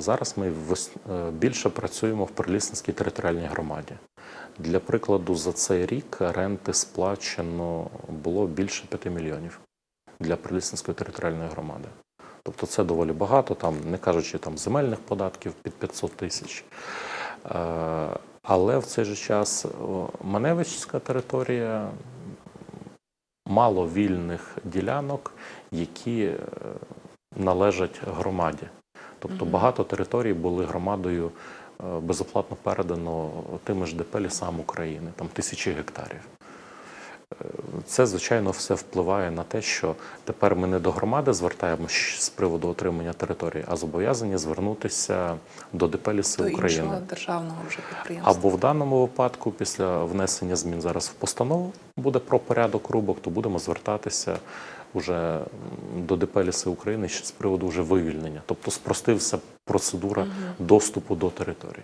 Зараз ми е, більше працюємо в Прилісненській територіальній громаді. Для прикладу, за цей рік ренти сплачено було більше 5 мільйонів для Прилісненської територіальної громади. Тобто це доволі багато, там, не кажучи там земельних податків під 500 тисяч. Е, Але в цей же час Маневичська територія мало вільних ділянок, які е, належать громаді. Тобто багато територій були громадою е, безоплатно передано тими ж ДП лісам України, там тисячі гектарів. Е, Це, звичайно, все впливає на те, що тепер ми не до громади звертаємося з приводу отримання території, а зобов'язані звернутися до ДП Ліси До України. іншого державного вже підприємства. Або в даному випадку, після внесення змін зараз в постанову буде про порядок рубок, то будемо звертатися уже до ДП «Ліси України ще з приводу вже вивільнення. Тобто спростився процедура доступу до території.